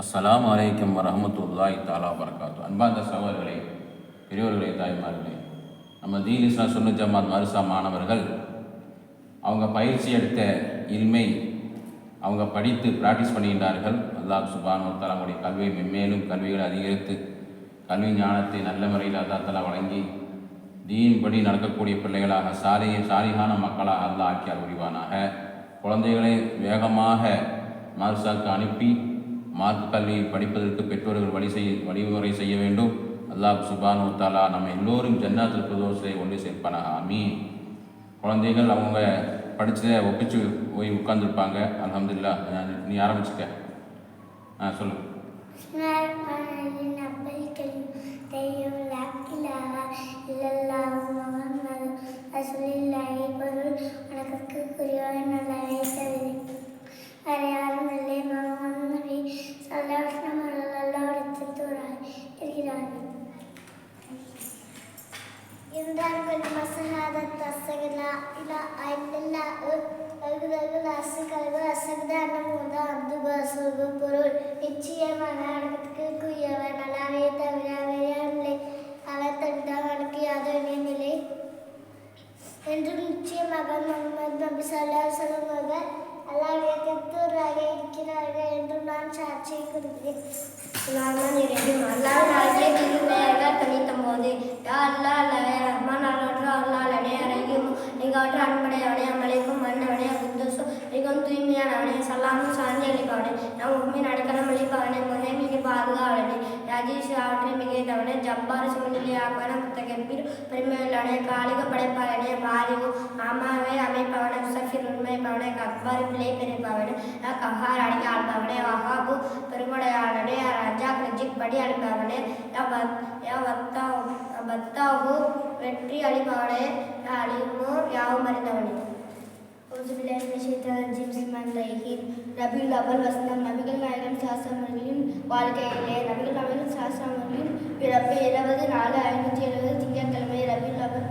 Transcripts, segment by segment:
அஸ்லாம் வலைக்கம் வரமத்துல்லாய் தாலா வரகாத்து அன்பாந்த சகோதரர்களே பெரியவர்களே தாய்மார்களே நம்ம தீன் இஸ்லாம் சுன்னு ஜமாத் மருசா மாணவர்கள் அவங்க பயிற்சி எடுத்த இல்மை அவங்க படித்து ப்ராக்டிஸ் பண்ணுகின்றார்கள் அல்லாஹ் சுபானு தலா அவங்களுடைய கல்வியை மென்மேலும் கல்விகளை அதிகரித்து கல்வி ஞானத்தை நல்ல முறையில் அல்லா வழங்கி தீயின்படி நடக்கக்கூடிய பிள்ளைகளாக சாலையை சாலிகான மக்களாக அல்லாஹ் ஆக்கியார் புரிவானாக குழந்தைகளை வேகமாக மார்சாக்கு அனுப்பி மார்க் கல்வி படிப்பதற்கு பெற்றோர்கள் வழி செய்ய வழிமுறை செய்ய வேண்டும் அல்லாஹ் சுபானு தாலா நம்ம எல்லோரும் ஜன்னாத்தில் பிரதோஷத்தை ஒன்று சேர்ப்பானாக ஆமி குழந்தைகள் அவங்க படிச்சதை ஒப்பிச்சு போய் உட்காந்துருப்பாங்க அலமதுல்லா நீ ஆரம்பிச்சுக்க ஆ சொல்லு Bismillahirrahmanirrahim. இருந்தார்கள் மசஹாதத் அசகலா இலா ஐல்லல்லா அழுகுதல் அசுகல்வு அசகுதான மூத அப்துப அசுகு பொருள் நிச்சயமான அடக்கத்துக்கு குயவர் நல்லாவே தவிர வேறில்லை அவர் தந்தால் அவனுக்கு யாதொரு நிலை என்றும் நிச்சயமாக முகமது நபி சல்லா சொல்லுவார்கள் அல்லாவுடைய திருத்தூராக இருக்கிறார்கள் என்று நான் சாட்சியை கொடுக்கிறேன் அல்லாஹ்வுடைய திருப்பெயர்கள் தூய்மையானவனே சல்லாமும் சாந்தி அளிப்பவனே நம் உண்மையின் அடைக்கலம் அளிப்பவனே முனைமிகு பாதுகாவலனே ராஜேஷ் ஆற்றை மிகைத்தவனே ஜப்பார் சூழ்நிலை ஆக்கவன முத்தகம்பீர் பெருமையுள்ளவனே காலிக படைப்பாளனே பாரிவு ஆமாவே அமைப்பவனே சஃபிர் உண்மைப்பவனே கப்பாரி பிள்ளை பெருப்பவனே கஹார் அடிக்க ஆள்பவனே வஹாபு பெருமடையாளனே ராஜா கிரஜிக் படி அளிப்பவனே பத்தாவு வெற்றி அளிப்பவனே அழிமோ யாவும் அறிந்தவனே ரபியுல் அவல் வசனம் நபிகள் நாயகம் சாஸ்திரமர்களின் வாழ்க்கையிலே நபிகள் நாயகம் சாஸ்திரமர்களின் பிறப்பு இருபது நாலு ஐநூற்றி எழுபது திங்கட்கிழமை ரபியுல் அவல்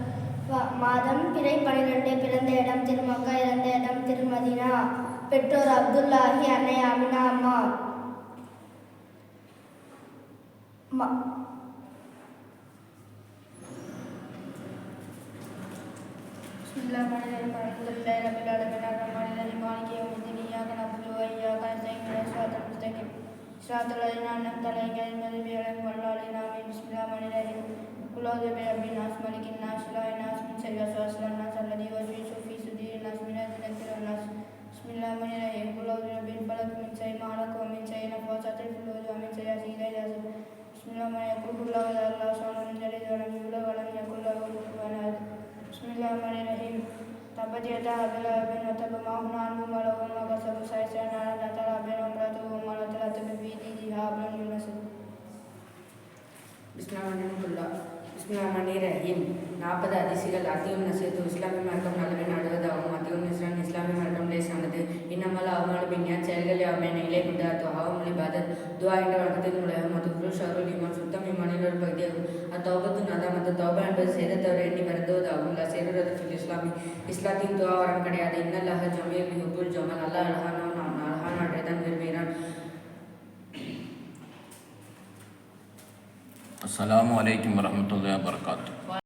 மாதம் பிறை பனிரெண்டு பிறந்த இடம் திருமக்கா இறந்த இடம் திருமதினா பெற்றோர் அப்துல்லாஹி அன்னை அமினா அம்மா. بسم الله الرحمن الرحيم الحمد لله رب العالمين الرحمن الرحيم مالك يوم الدين اياك نعبد واياك نستعين اهدنا الصراط المستقيم صراط الذين انعمت عليهم غير المغضوب عليهم ولا الضالين امين بسم الله الرحمن الرحيم قل اعوذ برب الناس ملك الناس اله الناس من شر وسواس الناس الذي تبت يدا أبي لهب وتب ما أغنى عنه ماله وما كسب سيصلى نارا ذات لهب وامرأته حمالة الحطب في جيدها حبل من مسد பிஸ்மில்லாஹிர்ரஹ்மானிர்ரஹீம் பிஸ்மில்லாஹிர்ரஹ்மானிர்ரஹீம் நாற்பது அதிசயங்கள் அதிகம் நசியத்து இஸ்லாமிய மார்க்கம் நல்லவை நாடுவதாகும் அதிகம் இஸ்லாம் இஸ்லாமிய மார்க்கம் லேசானது இன்னமல்ல அவமானு பின்யான் செயல்கள் யாவுமே நிலை கொண்டு அத்துவாவும் இபாதத் துவா என்ற வழக்கத்தின் மூலம் மதுக்குழு ஷருல் இமான் சுத்தம் இமானில் ஒரு பகுதியாகும் அத்தௌபத்து நதம் அந்த தௌபா என்பது செய்த தவிர எண்ணி வருந்துவதாகும் ಆಮೀನ್ ಇಸ್ಲಾತಿನ ದುವಾ ವರಂ ಕಡೆಯಾದ ಇನ್ನಲ್ಲಹ ಜಮೀಲ್ ಹುಬ್ಬುಲ್ ಜಮಲ್ ಅಲ್ಲ ಅರ್ಹಾನ ನಾವು ಅರ್ಹಾನ ಅಡ್ರೆದನ್ ನಿರ್ಮೇರನ್ ಅಸ್ಸಲಾಮು ಅಲೈಕುಮ್ ವರಹಮತುಲ್ಲಾಹಿ ವಬರಕಾತು